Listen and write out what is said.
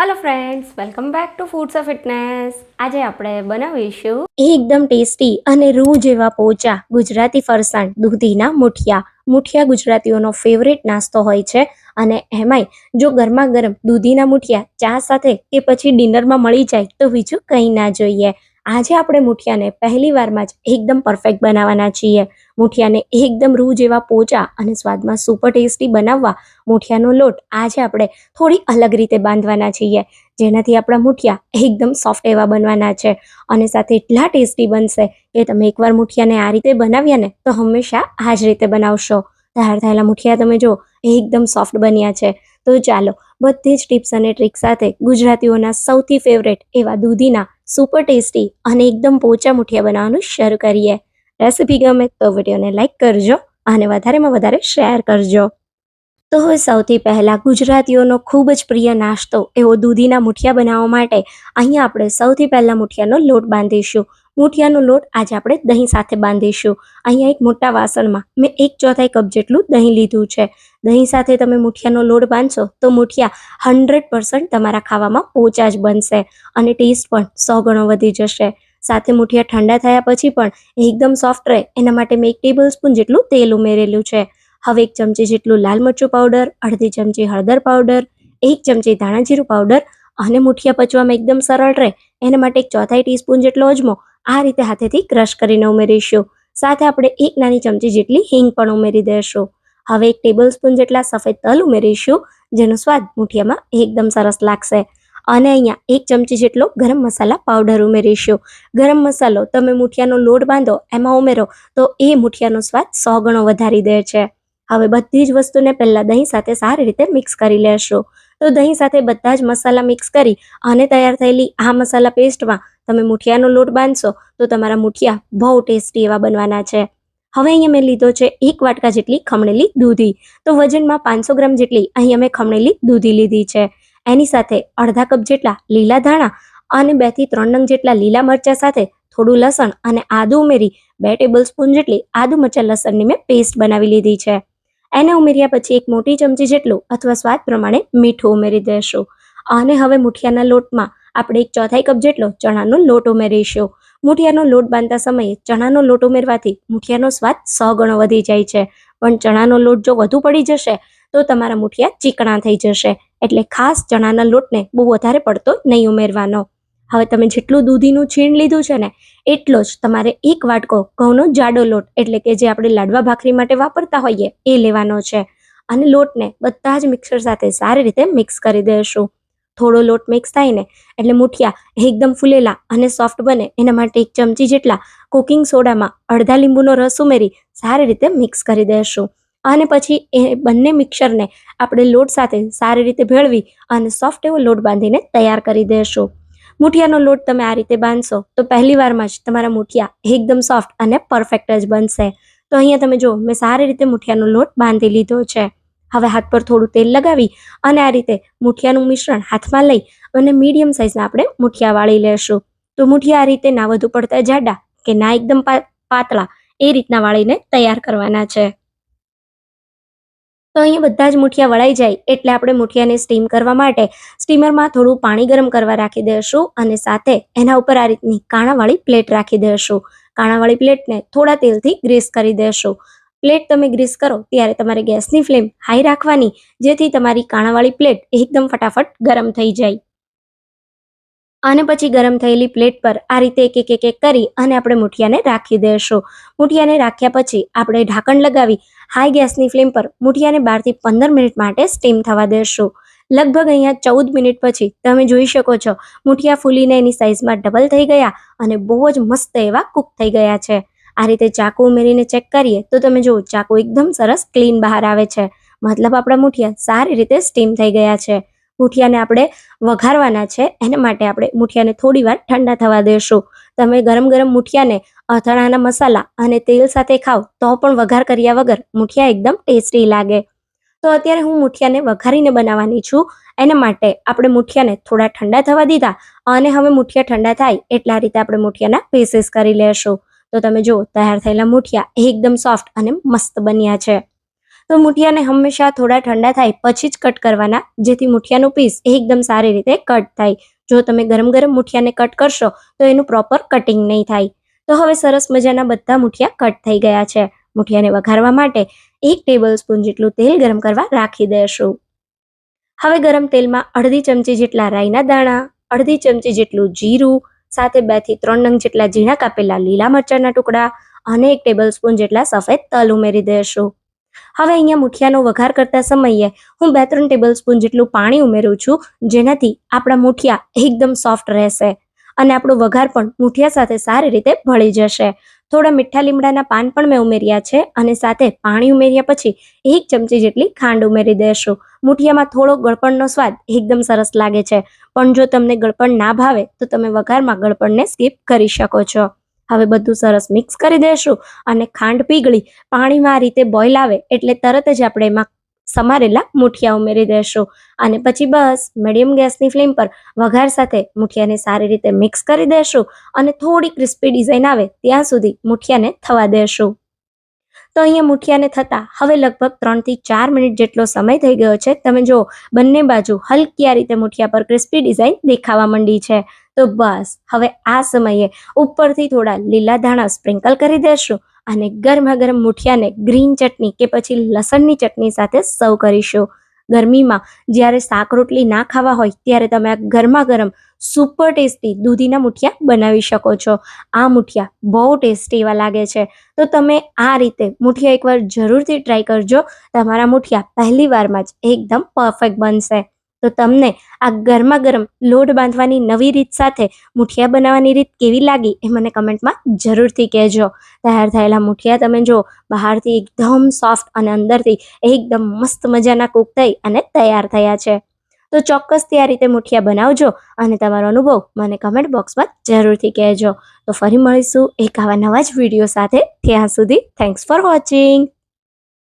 Hello friends welcome back to foods of fitness આજે આપણે બનાવીશું એકદમ ટેસ્ટી અને રૂ જેવા પોચા ગુજરાતી ફરસાણ દૂધીના મુઠિયા. મુઠિયા ગુજરાતીઓનો ફેવરેટ નાસ્તો હોય છે અને એમાંય જો ગરમા ગરમ દૂધીના મુઠિયા, ચા સાથે કે પછી ડિનરમાં મળી જાય તો બીજું કંઈ ના જોઈએ. આજે આપણે મુઠિયાને પહેલી વારમાં જ એકદમ પરફેક્ટ બનાવવાના છીએ. મુઠિયાને એકદમ રૂ જેવા પોચા અને સ્વાદમાં સુપર ટેસ્ટી બનાવવા મુઠિયાનો લોટ આજે આપણે થોડી અલગ રીતે બાંધવાના છીએ. જેનાથી આપણા મુઠિયા એકદમ સોફ્ટ એવા બનવાના છે. અને સાથે એટલા ટેસ્ટી બનશે કે તમે એકવાર મુઠિયાને આ રીતે બનાવ્યા ને તો હંમેશા આ જ રીતે બનાવશો. તૈયાર થયેલા મુઠિયા તમે જો એકદમ સોફ્ટ બન્યા છે. તો ચાલો બધી જ ટિપ્સ અને ટ્રીક સાથે ગુજરાતીઓના સૌથી ફેવરેટ એવા દૂધીના સુપર ટેસ્ટી અને એકદમ પોચા મુઠિયા બનાવવાનું શરૂ કરીએ. રેસીપી ગમે તો વિડીયોને લાઇક કરજો અને વધારેમાં વધારે શેર કરજો. તો સૌથી પહેલાં ગુજરાતીઓનો ખૂબ જ પ્રિય નાસ્તો એવો દૂધીના મુઠિયા બનાવવા માટે અહીંયા આપણે સૌથી પહેલાં મુઠિયાનો લોટ બાંધીશું. મુઠિયાનો લોટ આજે આપણે દહીં સાથે બાંધીશું. અહીંયા એક મોટા વાસણમાં મેં એક ચોથાઈ કપ જેટલું દહીં લીધું છે. દહીં સાથે તમે મૂઠિયાનો લોટ બાંધશો તો મૂઠિયા હંડ્રેડ પર્સન્ટ તમારા ખાવામાં પોચા જ બનશે અને ટેસ્ટ પણ સો ગણો વધી જશે. સાથે મૂઠિયા ઠંડા થયા પછી પણ એકદમ સોફ્ટ રહે. એના માટે મેં એક ટેબલ સ્પૂન જેટલું તેલ ઉમેરેલું છે. હવે એક ચમચી જેટલું લાલ મરચું પાવડર અડધી ચમચી હળદર પાવડર એક ચમચી ધાણા જીરું પાવડર અને મૂઠિયા પચવામાં એકદમ સરળ રહે. એના માટે એક ચોથાઈ ટીસ્પૂન જેટલો અજમો આ રીતે હાથેથી ક્રશ કરીને ઉમેરીશું. સાથે આપણે એક નાની ચમચી જેટલી હિંગ પણ ઉમેરી દેશું. હવે એક ટેબલ સ્પૂન જેટલા સફેદ તલ ઉમેરીશું, જેનો સ્વાદ મુઠિયામાં એકદમ સરસ લાગશે. અને અહીંયા એક ચમચી જેટલો ગરમ મસાલા પાવડર ઉમેરીશું. ગરમ મસાલો તમે મુઠિયાનો લોટ બાંધો, એમાં ઉમેરો, તો એ મુઠિયાનો સ્વાદ સો ગણો વધારી દે છે. હવે બધી જ વસ્તુને પહેલાં દહીં સાથે સારી રીતે મિક્સ કરી લેશું. તો દહીં સાથે બધા જ મસાલા મિક્સ કરી અને તૈયાર થયેલી આ મસાલા પેસ્ટમાં તમે મુઠિયાનો લોટ બાંધશો તો તમારા મુઠિયા બહુ ટેસ્ટી એવા બનવાના છે. હવે અહીંયા મેં લીધો છે એક વાટકા જેટલી ખમણેલી દૂધી. તો વજનમાં પાંચસો ગ્રામ જેટલી અહીંયા મેં ખમણેલી દૂધી લીધી છે. એની સાથે અડધા કપ જેટલા લીલા ધાણા અને બેથી ત્રણ નંગ જેટલા લીલા મરચા સાથે થોડું લસણ અને આદુ ઉમેરી બે ટેબલ સ્પૂન જેટલી આદુ મરચા લસણની મેં પેસ્ટ બનાવી લીધી છે. એને ઉમેર્યા પછી એક મોટી ચમચી જેટલું અથવા સ્વાદ પ્રમાણે મીઠું ઉમેરી દઈશું અને હવે મુઠિયાના લોટમાં આપણે એક ચોથાઈ કપ જેટલો ચણાનો લોટ ઉમેરીશું. મુઠિયાનો લોટ બાંધતા સમયે ચણાનો લોટ ઉમેરવાથી મુઠિયાનો સ્વાદ સો ગણો વધી જાય છે. પણ ચણાનો લોટ જો વધુ પડી જશે, તો તમારા મુઠિયા ચીકણા થઈ જશે. એટલે ખાસ ચણાના લોટને બહુ વધારે પડતો નહીં ઉમેરવાનો. હવે તમે જેટલું દૂધીનું છીણ લીધું છે ને, એટલો જ તમારે એક વાટકો ઘઉંનો જાડો લોટ, એટલે કે જે આપણે લાડવા ભાખરી માટે વાપરતા હોઈએ, એ લેવાનો છે. અને લોટને બધા જ મિક્સર સાથે સારી રીતે મિક્સ કરી દઈશું થોડો લોટ મિક્સ થાય ને, એટલે મુઠિયા એકદમ ફૂલેલા અને સોફ્ટ બને, એના માટે એક ચમચી જેટલા કુકિંગ સોડામાં અડધા લીંબુનો રસ ઉમેરી સારી રીતે મિક્સ કરી દઈશું અને પછી એ બંને મિક્સરને આપણે લોટ સાથે સારી રીતે ભેળવી અને સોફ્ટ એવો લોટ બાંધીને તૈયાર કરી દઈશું મુઠિયાનો લોટ તમે આ રીતે બાંધશો, તો પહેલી વારમાં જ તમારા મુઠિયા એકદમ સોફ્ટ અને પરફેક્ટ જ બનશે. તો અહીંયા તમે જો, મેં સારી રીતે મુઠિયાનો લોટ બાંધી લીધો છે. હવે હાથ પર થોડું તેલ લગાવી અને આ રીતે મુઠિયાનું મિશ્રણ હાથમાં લઈ અને મીડિયમ સાઇઝના આપણે મુઠિયા વાળી લેશું. તો મુઠિયા આ રીતે ના વધુ પડતા જાડા કે ના એકદમ પાતળા એ રીતના વાળીને તૈયાર કરવાના છે. તો અહીંયા બધા જ મુઠિયા વળાઈ જાય એટલે આપણે મુઠિયાને સ્ટીમ કરવા માટે સ્ટીમરમાં થોડું પાણી ગરમ કરવા રાખી દઈશું અને સાથે એના ઉપર આ રીતની કાણાવાળી પ્લેટ રાખી દઈશું. કાણાવાળી પ્લેટને થોડા તેલથી ગ્રીસ કરી દઈશું. પ્લેટ તમે ગ્રીસ કરો ત્યારે તમારે ગેસની ફ્લેમ હાઈ રાખવાની, જેથી તમારી કાણાવાળી પ્લેટ એકદમ ફટાફટ ગરમ થઈ જાય. અને પછી ગરમ થયેલી પ્લેટ પર આ રીતે એક એક એક એક કરી અને આપણે મૂઠિયાને રાખી દઈશું મૂઠિયાને રાખ્યા પછી આપણે ઢાંકણ લગાવી, હાઈ ગેસની ફ્લેમ પર મૂઠિયાને બારથી પંદર મિનિટ માટે સ્ટીમ થવા દેશું. લગભગ અહીંયા ચૌદ મિનિટ પછી તમે જોઈ શકો છો, મુઠિયા ફૂલીને એની સાઇઝમાં ડબલ થઈ ગયા અને બહુ જ મસ્ત એવા કૂક થઈ ગયા છે. આ રીતે ચાકુ ઉમેરીને ચેક કરીએ તો તમે જુઓ, ચાકુ એકદમ સરસ ક્લીન બહાર આવે છે. મતલબ આપણા મુઠિયા સારી રીતે સ્ટીમ થઈ ગયા છે. મુઠિયાને આપણે વઘારવાના છે, એને માટે આપણે મુઠિયાને થોડી વાર ઠંડા થવા દેશું. તમે ગરમ ગરમ મુઠિયાને અથાણાના મસાલા અને તેલ સાથે ખાવ તો પણ વઘાર કર્યા વગર મુઠિયા એકદમ ટેસ્ટી લાગે. તો અત્યારે હું મુઠિયાને વઘારીને બનાવવાની છું. એના માટે આપણે મુઠિયાને થોડા ઠંડા થવા દીધા અને હવે મુઠિયા ઠંડા થાય એટલા રીતે આપણે મુઠિયાના પીસીસ કરી લેશું. તો તમે જુઓ, તૈયાર થયેલા મુઠિયા એકદમ સોફ્ટ અને મસ્ત બન્યા છે. તો મુઠિયાને હંમેશા થોડા ઠંડા થાય પછી જ કટ કરવાના. જેથી મુઠિયાનું પીસ એકદમ સારી રીતે કટ થાય. જો તમે ગરમ ગરમ મુઠિયાને કટ કરશો, તો એનું પ્રોપર કટિંગ નહીં થાય. તો હવે સરસ મજાના બધા મુઠિયા કટ થઈ ગયા છે. મુઠિયાને વઘારવા માટે એક ટેબલ સ્પૂન જેટલું તેલ ગરમ કરવા રાખી દેશું. હવે ગરમ તેલમાં અડધી ચમચી જેટલા રાઈના દાણા, અડધી ચમચી જેટલું જીરું, સાથે બેથી ત્રણ નંગ જેટલા ઝીણા કાપેલા લીલા મરચાના ટુકડા અને એક ટેબલ સ્પૂન જેટલા સફેદ તલ ઉમેરી દેશું. હવે અહીંયા મુઠિયાનો વઘાર કરતા સમયે હું બે ત્રણ ટેબલ સ્પૂન જેટલું પાણી ઉમેરું છું, જેનાથી આપણા મુઠિયા એકદમ સોફ્ટ રહેશે અને આપણો વઘાર પણ મુઠિયા સાથે સારી રીતે ભળી જશે. થોડા મીઠા લીમડાના પાન પણ મેં ઉમેર્યા છે અને સાથે પાણી ઉમેર્યા પછી એક ચમચી જેટલી ખાંડ ઉમેરી દેશું. મુઠિયામાં થોડો ગળપણનો સ્વાદ એકદમ સરસ લાગે છે. પણ જો તમને ગળપણ ના ભાવે, તો તમે વઘારમાં ગળપણને સ્કીપ કરી શકો છો. હવે બધું સરસ મિક્સ કરી દેશું અને ખાંડ પીગળી પાણીમાં આ રીતે બોઇલ આવે એટલે તરત જ આપણે એમાં સમારેલા મુઠિયા ઉમેરી દેશું. અને પછી બસ મીડિયમ ગેસની ફ્લેમ પર વઘાર સાથે મુઠિયાને સારી રીતે મિક્સ કરી દેશું અને થોડી ક્રિસ્પી ડિઝાઇન આવે ત્યાં સુધી મુઠિયાને થવા દેશું. તો અહીંયા મુઠિયાને થતા હવે લગભગ ત્રણથી ચાર મિનિટ જેટલો સમય થઈ ગયો છે. તમે જો બંને બાજુ હલકી આ રીતે મુઠિયા પર ક્રિસ્પી ડિઝાઇન દેખાવા માંડી છે. તો બસ, હવે આ સમયે ઉપરથી થોડા લીલા ધાણા સ્પ્રિંકલ કરી દેશું અને ગરમા ગરમ મુઠિયાને ગ્રીન ચટણી કે પછી લસણની ચટણી સાથે સર્વ કરીશું. ગરમીમાં જ્યારે શાક રોટલી ના ખાવા હોય ત્યારે તમે આ ગરમા ગરમ સુપર ટેસ્ટી દૂધીના મુઠિયા બનાવી શકો છો. આ મુઠિયા બહુ ટેસ્ટી એવા લાગે છે. તો તમે આ રીતે મુઠિયા એકવાર જરૂરથી ટ્રાય કરજો. તમારા મુઠિયા પહેલી વારમાં જ એકદમ પરફેક્ટ બનશે. તો તમને આ ગરમા ગરમ લોટ બાંધવાની નવી રીત સાથે મુઠિયા બનાવવાની રીત કેવી લાગી એ મને કમેન્ટમાં જરૂરથી કહેજો. તૈયાર થયેલા મુઠિયા તમે જો બહારથી એકદમ સોફ્ટ અને અંદરથી એકદમ મસ્ત મજાના કૂક થઈ અને તૈયાર થયા છે. તો ચોક્કસથી આ રીતે મુઠિયા બનાવજો અને તમારો અનુભવ મને કમેન્ટ બોક્સમાં જરૂરથી કહેજો. તો ફરી મળીશું એક આવા નવા જ વીડિયો સાથે. ત્યાં સુધી થેન્ક્સ ફોર વોચિંગ